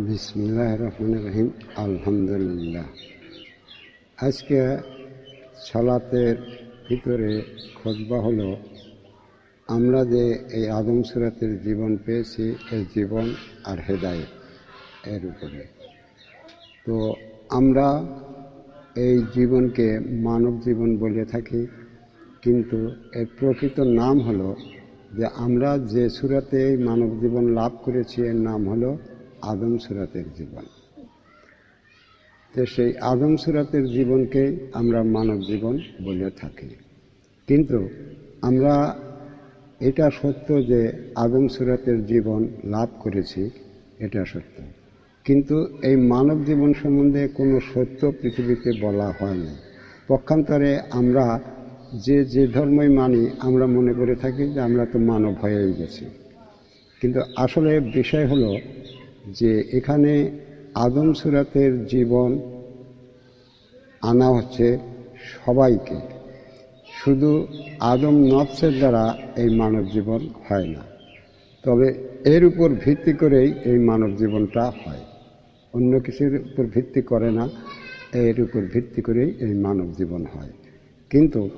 বিসমিল্লাহ রহমান রহিম আলহামদুলিল্লাহ। আজকে সালাতের ভিতরে খোঁজবা হলো, আমরা যে এই আদম সুরাতের জীবন পেয়েছি এই জীবন আর হেদায়েত, এর উপরে। তো আমরা এই জীবনকে মানব জীবন বলে থাকি, কিন্তু এর প্রকৃত নাম হলো যে আমরা যে সুরাতে মানব জীবন লাভ করেছি, এর নাম হলো আদম সুরাতের জীবন। তো সেই আদম সুরাতের জীবনকেই আমরা মানব জীবন বলে থাকি। কিন্তু আমরা এটা সত্য যে আদম সুরাতের জীবন লাভ করেছি, এটা সত্য। কিন্তু এই মানব জীবন সম্বন্ধে কোনো সত্য পৃথিবীতে বলা হয়নি পক্ষান্তরে আমরা যে যে ধর্মই মানি, আমরা মনে করে থাকি যে আমরা তো মানব হয়েই গেছি। কিন্তু আসলে বিষয় হলো যে এখানে আদম সুরাতের জীবন আনা হচ্ছে সবাইকে। শুধু আদম নফসের দ্বারা এই মানব জীবন হয় না। তবে এর উপর ভিত্তি করেই এই মানব জীবনটা হয়। অন্য কিছুর উপর ভিত্তি করে না, এর উপর ভিত্তি করেই এই মানব জীবন হয়। কিন্তু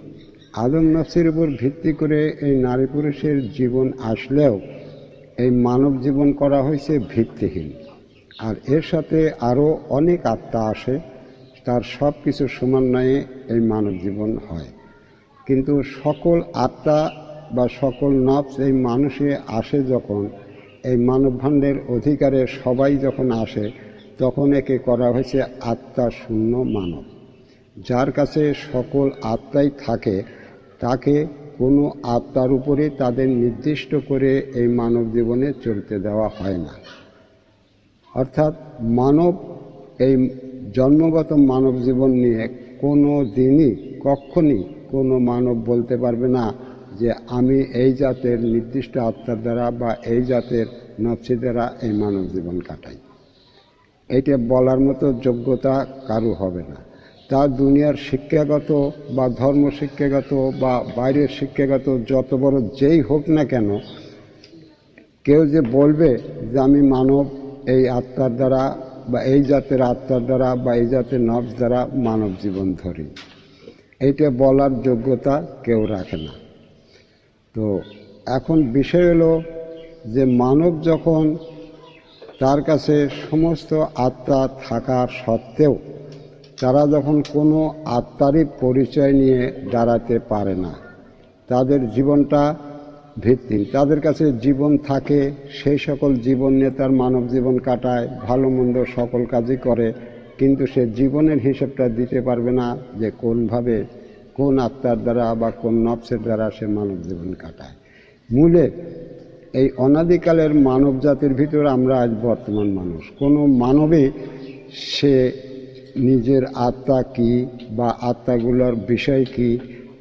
আদম নফসের উপর ভিত্তি করে এই নারী পুরুষের জীবন আসলেও এই মানব জীবন করা হয়েছে ভিত্তিহীন। আর এর সাথে আরও অনেক আত্মা আসে, তার সব কিছুর সমন্বয়ে এই মানব জীবন হয়। কিন্তু সকল আত্মা বা সকল নফস এই মানুষে আসে যখন, এই মানব ভাণ্ডের অধিকারে সবাই যখন আসে, তখন একে করা হয়েছে আত্মা শূন্য মানব। যার কাছে সকল আত্মাই থাকে, তাকে কোনো আত্মার উপরে তাদের নির্দিষ্ট করে এই মানব জীবনে চলতে দেওয়া হয় না। অর্থাৎ মানব এই জন্মগত মানব জীবন নিয়ে কোনো দিনই কখনই কোনো মানব বলতে পারবে না যে আমি এই জাতের নির্দিষ্ট আত্মার দ্বারা বা এই জাতের নফসি দ্বারা এই মানব জীবন কাটাই। এটা বলার মতো যোগ্যতা কারও হবে না। তা দুনিয়ার শিক্ষাগত বা ধর্ম শিক্ষাগত বা বাইরের শিক্ষাগত যত বড় যেই হোক না কেন, কেউ যে বলবে যে আমি মানব, এই আত্মার দ্বারা বা এই জাতের আত্মার দ্বারা বা এই জাতের নবস দ্বারা মানব জীবন ধরি। এইটা বলার যোগ্যতা কেউ রাখে না। তো এখন বিষয় হলো যে মানব যখন তার কাছে সমস্ত আত্মা থাকার সত্ত্বেও তারা যখন কোনো আত্মারই পরিচয় নিয়ে দাঁড়াতে পারে না, তাদের জীবনটা ভিত্তি তাদের কাছে জীবন থাকে সেই সকল জীবন নিয়ে তার মানব জীবন কাটায়, ভালো মন্দ সকল কাজই করে, কিন্তু সে জীবনের হিসেবটা দিতে পারবে না যে কোনভাবে কোন আত্মার দ্বারা বা কোন নফসের দ্বারা সে মানব জীবন কাটায়। মূলে এই অনাদিকালের মানব জাতির ভিতর আমরা আজ বর্তমান মানুষ। কোনো মানবই সে নিজের আত্মা কি বা আত্মাগুলোর বিষয় কি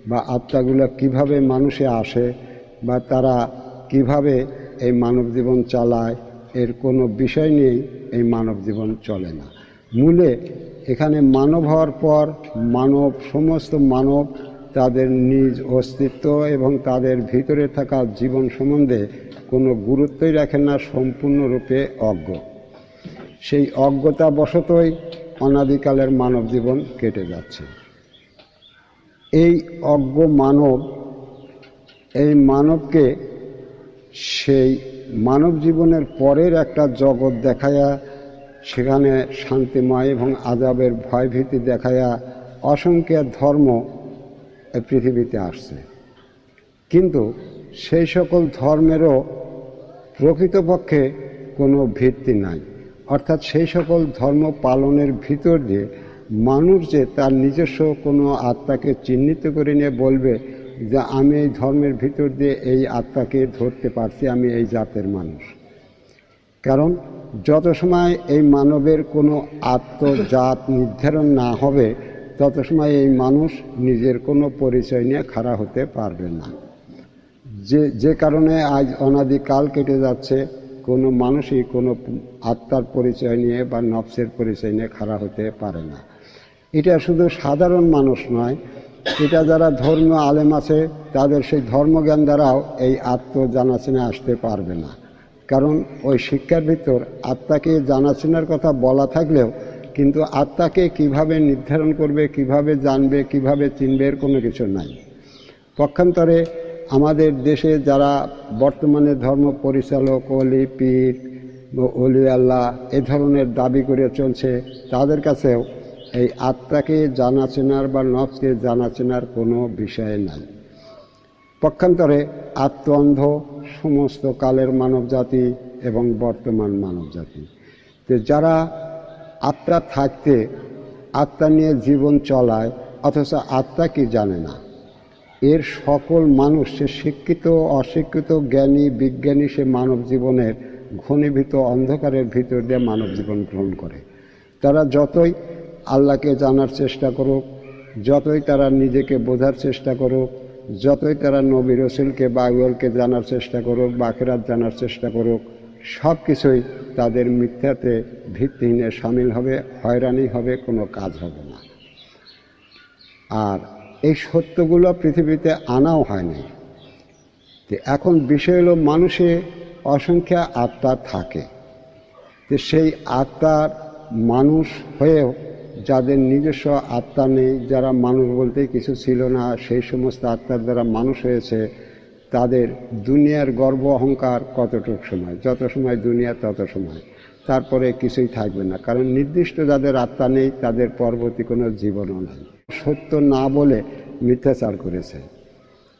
বা আত্মাগুলো কীভাবে মানুষে আসে বা তারা কীভাবে এই মানব জীবন চালায়, এর কোনো বিষয় নেই এই মানব জীবন চলে না। মূলে এখানে মানব হওয়ার পর মানব, সমস্ত মানব তাদের নিজ অস্তিত্ব এবং তাদের ভিতরে থাকা জীবন সম্বন্ধে কোনো গুরুত্বই রাখে না, সম্পূর্ণরূপে অজ্ঞ। সেই অজ্ঞতা বশতই অনাদিকালের মানব জীবন কেটে যাচ্ছে। এই অজ্ঞ মানব, এই মানবকে সেই মানব জীবনের পরের একটা জগৎ দেখায়া, সেখানে শান্তিময় এবং আজাবের ভয়ভীতি দেখায়া অসংখ্য ধর্ম পৃথিবীতে আসছে। কিন্তু সেই সকল ধর্মেরও প্রকৃতপক্ষে কোনো ভিত্তি নাই। অর্থাৎ সেই সকল ধর্ম পালনের ভিতর দিয়ে মানুষ যে তার নিজস্ব কোনো আত্মাকে চিহ্নিত করে নিয়ে বলবে যে আমি এই ধর্মের ভিতর দিয়ে এই আত্মাকে ধরতে পারছি, আমি এই জাতের মানুষ। কারণ যত সময় এই মানবের কোনো আত্মজাত নির্ধারণ না হবে, তত সময় এই মানুষ নিজের কোনো পরিচয় নিয়ে খাড়া হতে পারবে না। যে যে কারণে আজ অনাদিকাল কেটে যাচ্ছে কোনো মানুষই কোনো আত্মার পরিচয় নিয়ে বা নফসের পরিচয় নিয়ে খাড়া হতে পারে না। এটা শুধু সাধারণ মানুষ নয়, এটা যারা ধর্মীয় আলেম আছে, তাদের সেই ধর্মজ্ঞান দ্বারাও এই আত্ম জানাশোনা আসতে পারবে না। কারণ ওই শিক্ষার ভিতর আত্মাকে জানাশোনার কথা বলা থাকলেও কিন্তু আত্মাকে কীভাবে নির্ধারণ করবে, কীভাবে জানবে, কীভাবে চিনবে এর কোনো কিছু নাই। পক্ষান্তরে আমাদের দেশে যারা বর্তমানে ধর্ম পরিচালক অলি পীর অলি আল্লাহ এ ধরনের দাবি করে চলছে, তাদের কাছেও এই আত্মাকে জানাচেনার বা নবকে জানা চেনার কোনো বিষয় নাই। পক্ষান্তরে আত্মঅন্ধ সমস্ত কালের মানবজাতি এবং বর্তমান মানবজাতি। তো যারা আত্মা থাকতে, আত্মা নিয়ে জীবন চলায়, অথচ আত্মা কি জানে না? এর সকল মানুষ, সে শিক্ষিত, অশিক্ষিত, জ্ঞানী, বিজ্ঞানী, সে মানব জীবনের ঘনীভূত অন্ধকারের ভিতর দিয়ে মানব জীবন গ্রহণ করে। তারা যতই আল্লাহকে জানার চেষ্টা করুক, যতই তারা নিজেকে বোঝার চেষ্টা করুক, যতই তারা নবী রসুলকে বাইবলকে জানার চেষ্টা করুক, বাকেরাত জানার চেষ্টা করুক সব কিছুই তাদের মিথ্যাতে ভিত্তিহীনে সামিল হবে, হয়রানি হবে, কোনো কাজ হবে না। আর এই সত্যগুলো পৃথিবীতে আনাও হয়নি। তো এখন বিষয় হলো মানুষে অসংখ্য আত্মা থাকে। তো সেই আত্মার মানুষ হয়েও যাদের নিজস্ব আত্মা নেই, যারা মানুষ বলতে কিছু ছিল না, সেই সমস্ত আত্মার দ্বারা মানুষ হয়েছে, তাদের দুনিয়ার গর্ব অহংকার কতটুক সময়? যত সময় দুনিয়া, তত সময়। তারপরে কিছুই থাকবে না। কারণ নির্দিষ্ট যাদের আত্মা নেই, তাদের পরবর্তী কোনো জীবনও নাই। সত্য না বলে মিথ্যাচার করেছে।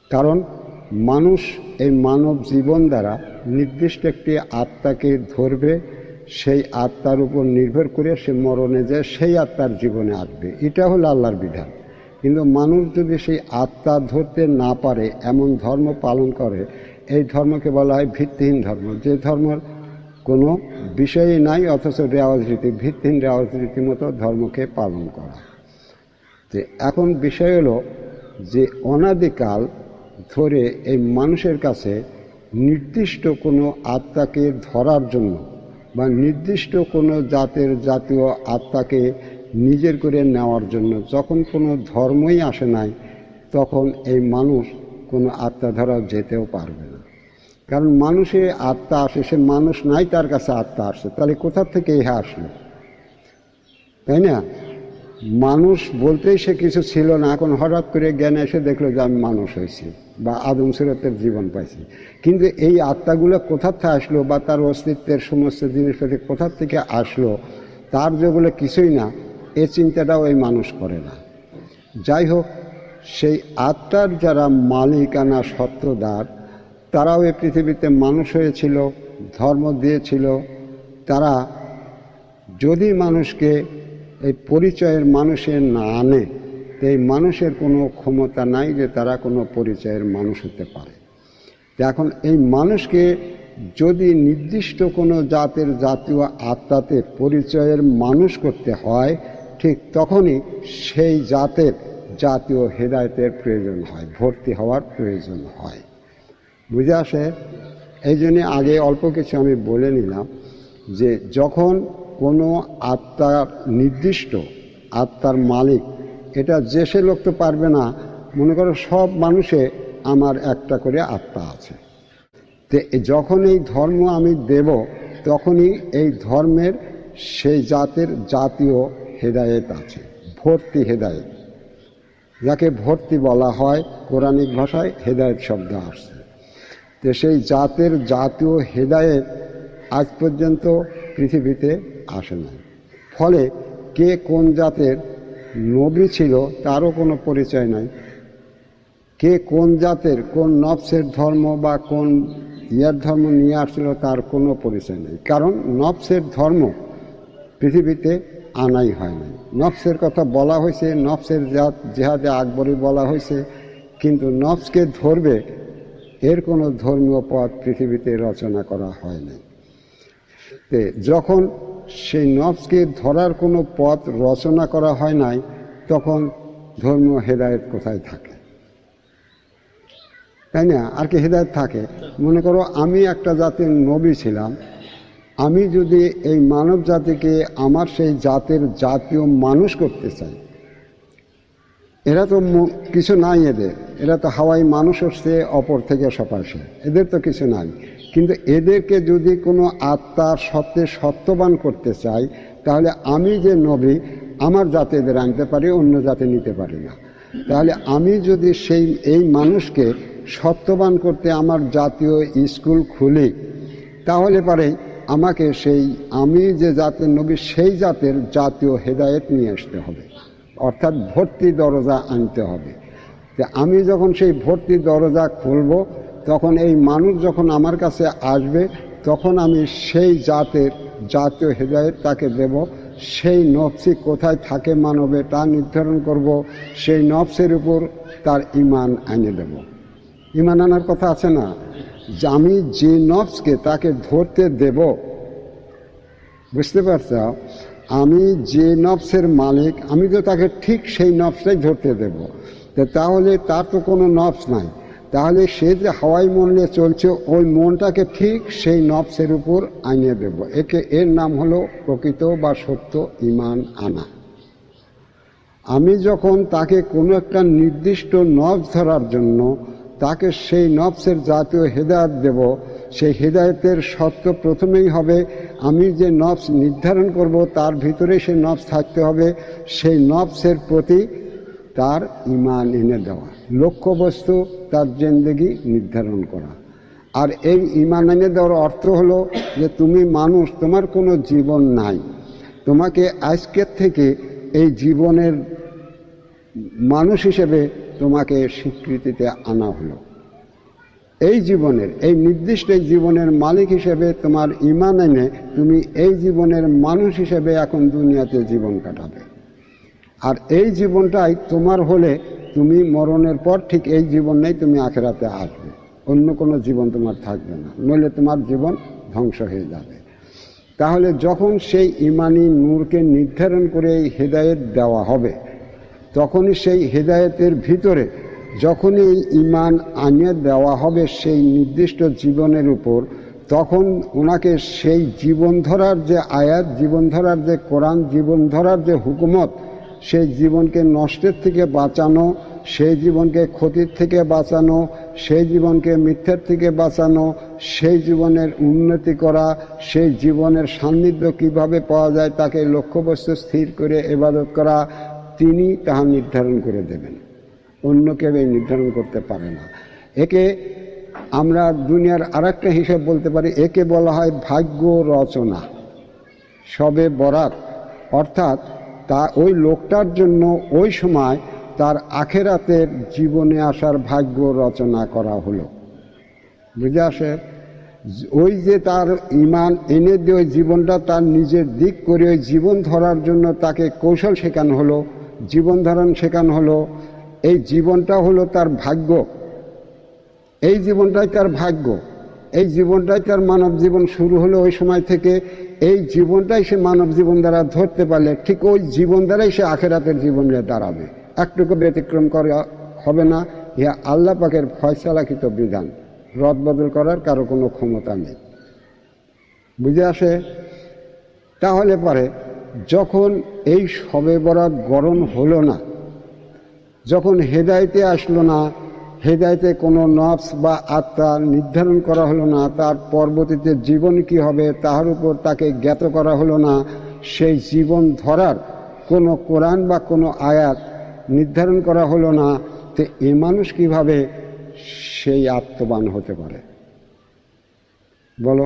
কারণ মানুষ এই মানব জীবন দ্বারা নির্দিষ্ট একটি আত্মাকে ধরবে, সেই আত্মার উপর নির্ভর করে সে মরণে যায়, সেই আত্মার জীবনে আসবে। এটা হলো আল্লাহর বিধান। কিন্তু মানুষ যদি সেই আত্মা ধরতে না পারে, এমন ধর্ম পালন করে, এই ধর্মকে বলা হয় ভিত্তিহীন ধর্ম। যে ধর্মের কোনো বিষয়ই নাই, অথচ রেওয়াজ রীতি, ভিত্তিহীন রেওয়াজ রীতি মতো ধর্মকে পালন করা। তো এখন বিষয় হলো যে অনাদিকাল ধরে এই মানুষের কাছে নির্দিষ্ট কোনো আত্মাকে ধরার জন্য বা নির্দিষ্ট কোনো জাতের জাতীয় আত্মাকে নিজের করে নেওয়ার জন্য যখন কোনো ধর্মই আসে নাই, তখন এই মানুষ কোনো আত্মা ধরা যেতেও পারবে কারণ মানুষে আত্মা আসে, সে মানুষ নাই তার কাছে আত্মা আসে। তাহলে কোথা থেকে ইহা আসলো? তাই না? মানুষ বলতেই সে কিছু ছিল না, এখন হঠাৎ করে জ্ঞানে এসে দেখল যে আমি মানুষ হয়েছি বা আদম সুরতের জীবন পাইছি। কিন্তু এই আত্মাগুলো কোথা থেকে আসলো বা তার অস্তিত্বের সমস্ত জিনিসপাতি কোথা থেকে আসলো, তার যেগুলো কিছুই না, এ চিন্তাটাও এই মানুষ করে না। যাই হোক, সেই আত্মার যারা মালিকানা সত্ত্বদার তারাও এই পৃথিবীতে মানুষ হয়েছিল, ধর্ম দিয়েছিল। তারা যদি মানুষকে এই পরিচয়ের মানুষের না আনে, তো এই মানুষের কোনো ক্ষমতা নাই যে তারা কোনো পরিচয়ের মানুষ হতে পারে। এখন এই মানুষকে যদি নির্দিষ্ট কোনো জাতের জাতীয় আত্মাতে পরিচয়ের মানুষ করতে হয়, ঠিক তখনই সেই জাতের জাতীয় হেদায়তের প্রয়োজন হয়, ভর্তি হওয়ার প্রয়োজন হয়। বুঝে আসে? এই জন্যে আগে অল্প কিছু আমি বলে নিলাম যে, যখন কোনো আত্মার নির্দিষ্ট, আত্মার মালিক, এটা যে সে লোক তো পারবে না, মনে করো সব মানুষে আমার একটা করে আত্মা আছে। তো যখন এই ধর্ম আমি দেব, তখনই এই ধর্মের সেই জাতের জাতীয় হেদায়েত আছে, ভর্তি হেদায়েত। যাকে ভর্তি বলা হয় কোরআনিক ভাষায় হেদায়েত শব্দ আসছে। তো সেই জাতের জাতীয় হেদায়েত আজ পর্যন্ত পৃথিবীতে আসে না ফলে কে কোন জাতের নবী ছিল তারও কোনো পরিচয় নাই। কে কোন জাতের, কোন নফসের ধর্ম বা কোন ইয়ার ধর্ম নিয়ে আসছিল তার কোনো পরিচয় নেই। কারণ নফসের ধর্ম পৃথিবীতে আনাই হয় নাই। নফসের কথা বলা হয়েছে, নফসের জাত জেহাদে আকবরী বলা হয়েছে, কিন্তু নফসকে ধরবে এর কোনো ধর্মীয় পথ পৃথিবীতে রচনা করা হয় নাই। তে যখন সেই নফসকে ধরার কোনো পথ রচনা করা হয় নাই, তখন ধর্মীয় হেদায়েত কোথায় থাকে? তাই না? আর কি হেদায়ত থাকে? মনে করো, আমি একটা জাতির নবী ছিলাম। আমি যদি এই মানব জাতিকে আমার সেই জাতের জাতীয় মানুষ করতে চাই এরা তো কিছু নাই এদের। এরা তো হাওয়াই মানুষ হচ্ছে, অপর থেকে সপাশে এদের তো কিছু নাই। কিন্তু এদেরকে যদি কোনো আত্মার সত্যে সত্যবান করতে চাই তাহলে আমি যে নবী, আমার জাতে এদের আনতে পারি, অন্য জাতে নিতে পারি না। তাহলে আমি যদি সেই, এই মানুষকে সত্যবান করতে আমার জাতীয় স্কুল খুলি, তাহলে পারে আমাকে সেই, আমি যে জাতের নবী, সেই জাতের জাতীয় হেদায়েত নিয়ে আসতে হবে। অর্থাৎ ভর্তি দরজা আনতে হবে। যে আমি যখন সেই ভর্তি দরজা খুলব, তখন এই মানুষ যখন আমার কাছে আসবে, তখন আমি সেই জাতের, জাতীয় হেদায়েত তাকে দেব। সেই নফসি কোথায় থাকে মানবে তা নির্ধারণ করব। সেই নফসের উপর তার ইমান এনে দেব। ইমান আনার কথা আছে না? যে আমি যে নফসকে তাকে ধরতে দেব, বুঝতে পারছ? আমি যে নফসের মালিক, আমি তো তাকে ঠিক সেই নফসটাই ধরতে দেব। তাহলে তার তো কোনো নফস নাই। তাহলে সে যে হাওয়াই মন নিয়ে চলছে, ওই মনটাকে ঠিক সেই নফসের উপর আনিয়ে দেব। একে, এর নাম হলো প্রকৃত বা সত্য ইমান আনা। আমি যখন তাকে কোনো একটা নির্দিষ্ট নফস ধরার জন্য তাকে সেই নফসের জাতীয় হেদায়ত দেব, সেই হেদায়তের সত্য প্রথমেই হবে আমি যে নফস নির্ধারণ করব, তার ভিতরে সেই নফস থাকতে হবে। সেই নফসের প্রতি তার ইমান এনে দেওয়া। লক্ষ্যবস্তু, তার জেন্দেগি নির্ধারণ করা। আর এই ইমান এনে দেওয়ার অর্থ হলো যে তুমি মানুষ, তোমার কোনো জীবন নাই। তোমাকে আজকের থেকে এই জীবনের মানুষ হিসেবে তোমাকে স্বীকৃতিতে আনা হলো। এই জীবনের, এই নির্দিষ্ট জীবনের মালিক হিসেবে তোমার ইমান এনে তুমি এই জীবনের মানুষ হিসেবে এখন দুনিয়াতে জীবন কাটাবে। আর এই জীবনটাই তোমার হলে তুমি মরণের পর ঠিক এই জীবন নেই তুমি আখেরাতে আসবে। অন্য কোনো জীবন তোমার থাকবে না, নইলে তোমার জীবন ধ্বংস হয়ে যাবে। তাহলে যখন সেই ইমানি নূরকে নির্ধারণ করে এই হেদায়েত দেওয়া হবে, তখনই সেই হেদায়েতের ভিতরে যখনই এই ইমান আনিয়ে দেওয়া হবে সেই নির্দিষ্ট জীবনের উপর, তখন ওনাকে সেই জীবন ধরার যে আয়াত জীবন ধরার যে কোরআন জীবন ধরার যে হুকুমত, সেই জীবনকে নষ্টের থেকে বাঁচানো, সেই জীবনকে ক্ষতির থেকে বাঁচানো, সেই জীবনকে মিথ্যের থেকে বাঁচানো, সেই জীবনের উন্নতি করা, সেই জীবনের সান্নিধ্য কীভাবে পাওয়া যায় তাকে লক্ষ্যবস্তু স্থির করে এবাদত করা, তিনি তাহা নির্ধারণ করে দেবেন। অন্য কেউ নির্ধারণ করতে পারে না। একে আমরা দুনিয়ার আরেকটা হিসাব বলতে পারি, একে বলা হয় ভাগ্য রচনা। সবে বরাত, অর্থাৎ তা ওই লোকটার জন্য ওই সময় তার আখেরাতের জীবনে আসার ভাগ্য রচনা করা হলো। বুঝে আসে? ওই যে তার ইমান এনে দিয়ে ওই জীবনটা তার নিজের দিক করে ওই জীবন ধরার জন্য তাকে কৌশল শেখানো হলো, জীবন ধারণ শেখানো হলো এই জীবনটা হলো তার ভাগ্য। এই জীবনটাই তার ভাগ্য। এই জীবনটাই তার মানব জীবন শুরু হলো ওই সময় থেকে। এই জীবনটাই সে মানব জীবন দ্বারা ধরতে পারলে ঠিক ওই জীবন দ্বারাই সে আখেরাতের জীবন দাঁড়াবে। একটুকু ব্যতিক্রম করা হবে না। ইহা আল্লাহ পাকের ফয়সালাখিত বিধান। রদ বদল করার কারও কোনো ক্ষমতা নেই। বুঝে আসে? তাহলে পরে যখন এই সবে বরাত গরম হলো না যখন হেদায়তে আসলো না, হেদায়তে কোনো নফস বা আত্মা নির্ধারণ করা হলো না, তার পরবর্তীতে জীবন কি হবে তাহার উপর তাকে জ্ঞাত করা হলো না, সেই জীবন ধরার কোনো কোরআন বা কোনো আয়াত নির্ধারণ করা হলো না, তো এ মানুষ কীভাবে সেই আত্মবান হতে পারে? বলো।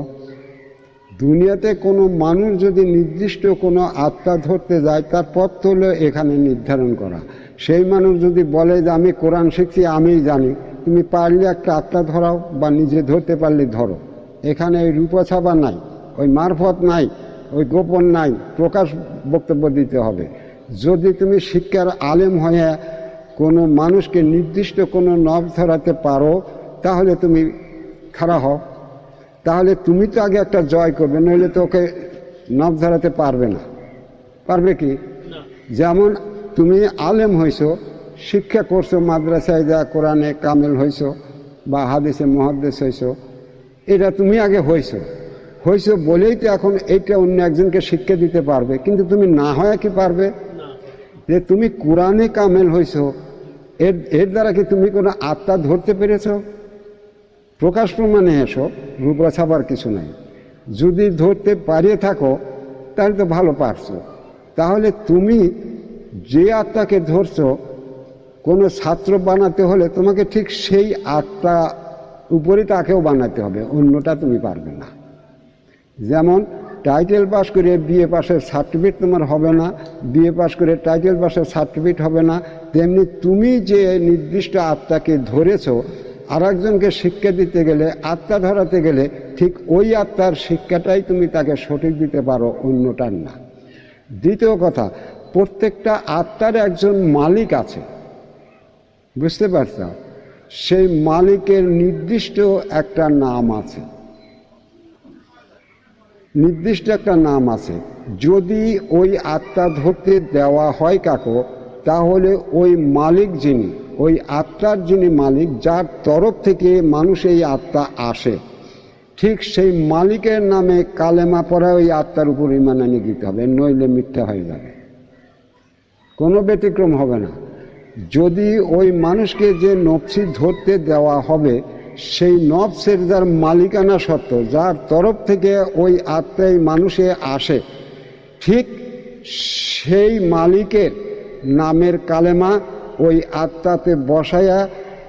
দুনিয়াতে কোনো মানুষ যদি নির্দিষ্ট কোনো আত্মা ধরতে যায়, তার পথ হলো এখানে নির্ধারণ করা। সেই মানুষ যদি বলে যে আমি কোরআন শিখছি আমিই জানি। তুমি পারলে একটা আত্মা ধরাও বা নিজে ধরতে পারলে ধরো। এখানে ওই রূপছাপা নাই ওই মারফত নাই ওই গোপন নাই প্রকাশ বক্তব্য দিতে হবে। যদি তুমি শিক্ষার আলেম হয়ে কোনো মানুষকে নির্দিষ্ট কোনো নখ ধরাতে পারো তাহলে তুমি খাড়া হও। তাহলে তুমি তো আগে একটা জয় করবে নইলে তো ওকে নখ ধরাতে পারবে না। পারবে কি? যেমন তুমি আলেম হইছো, শিক্ষা করছ, মাদ্রাসায় যা কোরআনে কামেল হইছো বা হাদিসে মহাদেশ হইছো, এটা তুমি আগে হইছো। হইছো বলেই তো এখন এইটা অন্য একজনকে শিক্ষা দিতে পারবে, কিন্তু তুমি না হয় কি পারবে? যে তুমি কোরআনে কামেল হইছো, এর এর দ্বারা কি তুমি কোনো আত্মা ধরতে পেরেছ? প্রকাশ প্রমাণে এসো, রূপরা ছাপার কিছু নাই। যদি ধরতে পারিয়ে থাকো, তাহলে তো ভালো পারছ। তাহলে তুমি যে আত্মাকে ধরছো, কোনো ছাত্র বানাতে হলে তোমাকে ঠিক সেই আত্মা উপরে তাকেও বানাতে হবে, অন্যটা তুমি পারবে না। যেমন টাইটেল পাস করে বিএ পাসের সার্টিফিকেট তোমার হবে না বিএ পাস করে টাইটেল পাসের সার্টিফিকেট হবে না, তেমনি তুমি যে নির্দিষ্ট আত্মাকে ধরেছ আর একজনকে শিক্ষা দিতে গেলে, আত্মা ধরাতে গেলে ঠিক ওই আত্মার শিক্ষাটাই তুমি তাকে সঠিক দিতে পারো, অন্যটার না। দ্বিতীয় কথা প্রত্যেকটা আত্মার একজন মালিক আছে। বুঝতে পারছ সেই মালিকের নির্দিষ্ট একটা নাম আছে। নির্দিষ্ট একটা নাম আছে। যদি ওই আত্মা ধরতে দেওয়া হয় কাকো, তাহলে ওই মালিক যিনি, ওই আত্মার যিনি মালিক, যার তরফ থেকে মানুষ এই আত্মা আসে, ঠিক সেই মালিকের নামে কালেমা পড়া ওই আত্মার উপর ইমান আনি দিতে হবে, নইলে মিথ্যা হয়ে যাবে। কোনো ব্যতিক্রম হবে না। যদি ওই মানুষকে যে নফসি ধরতে দেওয়া হবে, সেই নফসের যার মালিকানা সত্ত্ব, যার তরফ থেকে ওই আত্মাই মানুষে আসে, ঠিক সেই মালিকের নামের কালেমা ওই আত্মাতে বসায়া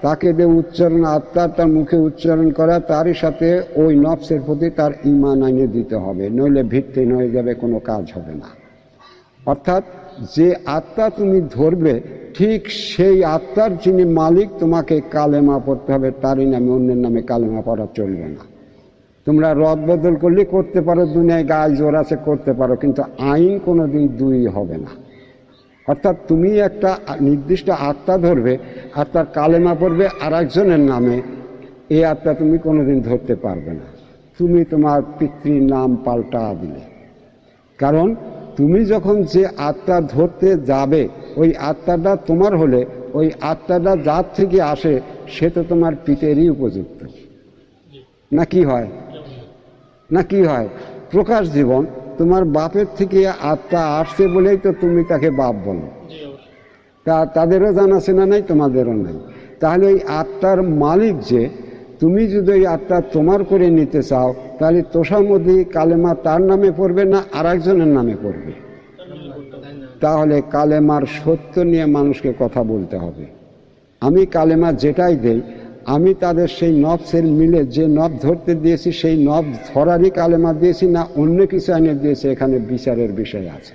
তাকে দিয়ে উচ্চারণ, আত্মার তার মুখে উচ্চারণ করা, তারই সাথে ওই নফসের প্রতি তার ইমান আইনে দিতে হবে। নইলে ভিত্তিহীন হয়ে যাবে, কোনো কাজ হবে না। অর্থাৎ যে আত্মা তুমি ধরবে, ঠিক সেই আত্মার যিনি মালিক, তোমাকে কালেমা পড়তে হবে, তারই নামে, অন্যের নামে কালেমা পড়া চলবে না। তোমরা রদ বদল করলে করতে পারো, দুনিয়ায় গায়ে জোর আছে, করতে পারো, কিন্তু আইন কোনো দিন দুই হবে না। অর্থাৎ তুমি একটা নির্দিষ্ট আত্মা ধরবে আর তার কালেমা পড়বে আর একজনের নামে, এই আত্মা তুমি কোনোদিন ধরতে পারবে না। তুমি তোমার পিতৃর নাম পাল্টা দিলে। কারণ তুমি যখন যে আত্মা ধরতে যাবে, ওই আত্মাটা তোমার হলে, ওই আত্মাটা যার থেকে আসে, সে তো তোমার পিতেরই উপযুক্ত। না কি হয়? না কি হয়? প্রকাশ জীবন, তোমার বাপের থেকে আত্মা আসছে বলেই তো তুমি তাকে বাপ বলো। তা তাদেরও জানাশোনা নাই, তোমাদেরও নাই। তাহলে ওই আত্মার মালিক যে তুমি যদি ওই আত্মা তোমার করে নিতে চাও, তাহলে তোষামদি কালেমা তার নামে পড়বে না আর একজনের নামে পড়বে? তাহলে কালেমার সত্য নিয়ে মানুষকে কথা বলতে হবে। আমি কালেমা যেটাই দেই, আমি তাদের সেই নবসের মিলে যে নব ধরতে দিয়েছি, সেই নব ধরারই কালেমা দিয়েছি না অন্য কিছু আইনে দিয়েছি, এখানে বিচারের বিষয় আছে।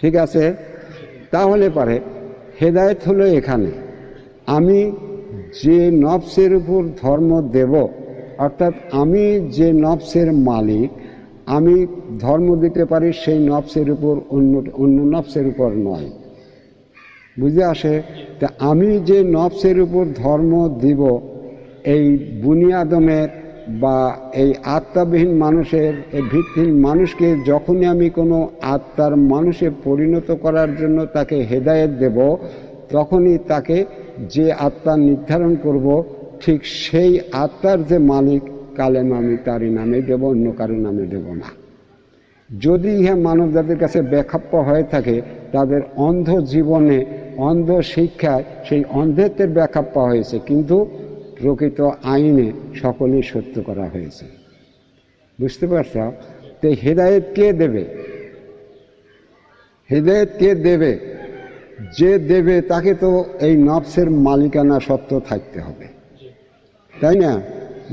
ঠিক আছে? তাহলে পারে, হেদায়েত হলো এখানে। আমি যে নবসের উপর ধর্ম দেব, অর্থাৎ আমি যে নবসের মালিক, আমি ধর্ম দিতে পারি সেই নবসের উপর অন্য অন্য নবসের উপর নয়। বুঝে আসে? তা আমি যে নবসের উপর ধর্ম দিব, এই বুনিয়াদমের বা এই আত্মাবিহীন মানুষের, এই ভিত্তিহীন মানুষকে যখনই আমি কোনো আত্মার মানুষে পরিণত করার জন্য তাকে হেদায়েত দেব, তখনই তাকে যে আত্মা নির্ধারণ করব, ঠিক সেই আত্মার যে মালিক, কালেম আমি তারই নামে দেব, অন্য কারও নামে দেব না। যদি ইহা মানব জাতির কাছে ব্যাখাপ্য হয়ে থাকে, তাদের অন্ধ জীবনে, অন্ধ শিক্ষায় সেই অন্ধত্বের ব্যাখাপ্য হয়েছে, কিন্তু প্রকৃত আইনে সকলেই সত্য করা হয়েছে। বুঝতে পারছ? তো হেদায়েত কে দেবে? হেদায়েত কে দেবে? যে দেবে, তাকে তো এই নফসের মালিকানা সত্য থাকতে হবে। তাই না?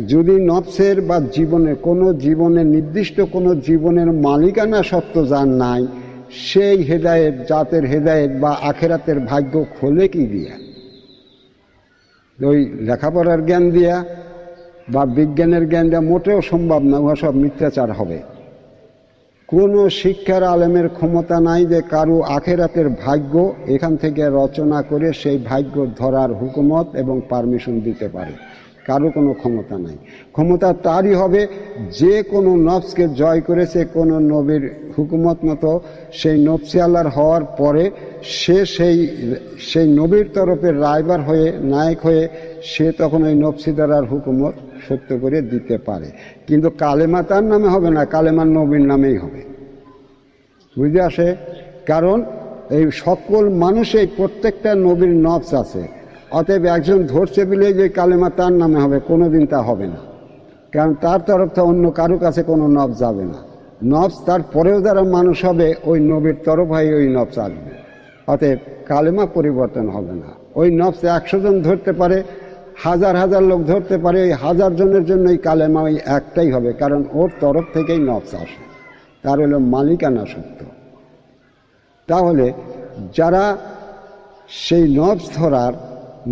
যদি নফসের বা জীবনে কোনো জীবনে নির্দিষ্ট কোনো জীবনের মালিকানা সত্য যার নাই, সেই হেদায়েত, জাতের হেদায়েত বা আখেরাতের ভাগ্য খোলে কি দিয়া? ওই লেখাপড়ার জ্ঞান দিয়া বা বিজ্ঞানের জ্ঞান দেওয়া মোটেও সম্ভব না, উহা সব মিথ্যাচার হবে। কোনো শিক্ষার আলেমের ক্ষমতা নাই যে কারও আখেরাতের ভাগ্য এখান থেকে রচনা করে সেই ভাগ্য ধরার হুকুমত এবং পারমিশন দিতে পারে। কারও কোনো ক্ষমতা নাই। ক্ষমতা তারই হবে যে কোনো নফসকে জয় করেছে কোনো নবীর হুকুমত মতো সেই নফসি আল্লাহর হওয়ার পরে সে সেই সেই নবীর তরফের রায়বার হয়ে, নায়ক হয়ে সে তখন ওই নফসি হুকুমত সত্য করে দিতে পারে। কিন্তু কালেমা তার নামে হবে না কালেমা নবীর নামেই হবে। বুঝে আসে? কারণ এই সকল মানুষেই প্রত্যেকটা নবীর নফস আছে। অতএব একজন ধরছে বলে যে কালেমা তার নামে হবে, কোনোদিন তা হবে না। কারণ তার তরফ থেকে অন্য কারও কাছে কোনো নব যাবে না। নবস তার পরেও যারা মানুষ হবে, ওই নবীর তরফ হয়ে ওই নবস আসবে। অতএব কালেমা পরিবর্তন হবে না। ওই নবস একশো জন ধরতে পারে হাজার হাজার লোক ধরতে পারে ওই হাজার জনের জন্য ওই কালেমা ওই একটাই হবে, কারণ ওর তরফ থেকেই নবস আসে। তার হলো মালিকানা সত্য। তাহলে যারা সেই নবস ধরার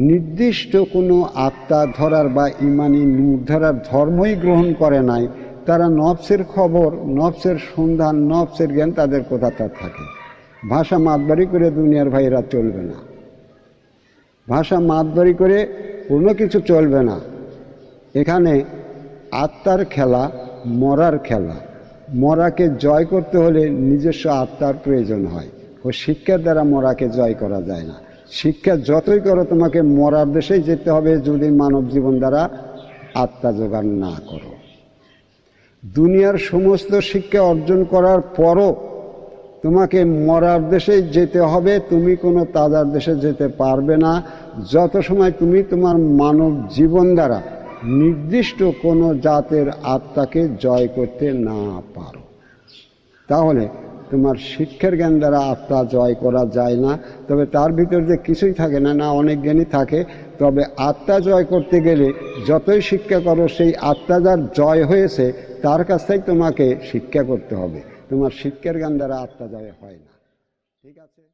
নির্দিষ্ট কোনো আত্মা ধরার বা ইমানি নূর ধরার ধর্মই গ্রহণ করে নাই, তারা নবসের খবর নবসের সন্ধান নবসের জ্ঞান তাদের কোথা তার থাকে? ভাষা মাতবাড়ি করে দুনিয়ার ভাইয়েরা চলবে না। ভাষা মাতবাড়ি করে কোনো কিছু চলবে না। এখানে আত্মার খেলা, মরার খেলা। মরাকে জয় করতে হলে নিজস্ব আত্মার প্রয়োজন হয়। ও শিক্ষার দ্বারা মরাকে জয় করা যায় না। শিক্ষা যতই করো, তোমাকে মরার দেশেই যেতে হবে যদি মানব জীবন দ্বারা আত্মা জোগাড় না করো। দুনিয়ার সমস্ত শিক্ষা অর্জন করার পরও তোমাকে মরার দেশে যেতে হবে, তুমি কোনো তাজার দেশে যেতে পারবে না। যত সময় তুমি তোমার মানব জীবন দ্বারা নির্দিষ্ট কোনো জাতের আত্মাকে জয় করতে না পারো, তাহলে তোমার শিক্ষার জ্ঞান দ্বারা আত্মা জয় করা যায় না। তবে তার ভিতর যে কিছুই থাকে না না অনেক জ্ঞানই থাকে, তবে আত্মা জয় করতে গেলে যতই শিক্ষা করো, সেই আত্মা যার জয় হয়েছে, তার কাছ থেকে তোমাকে শিক্ষা করতে হবে। তোমার শিক্ষার গান দ্বারা আত্মা জয় হয় না। ঠিক আছে?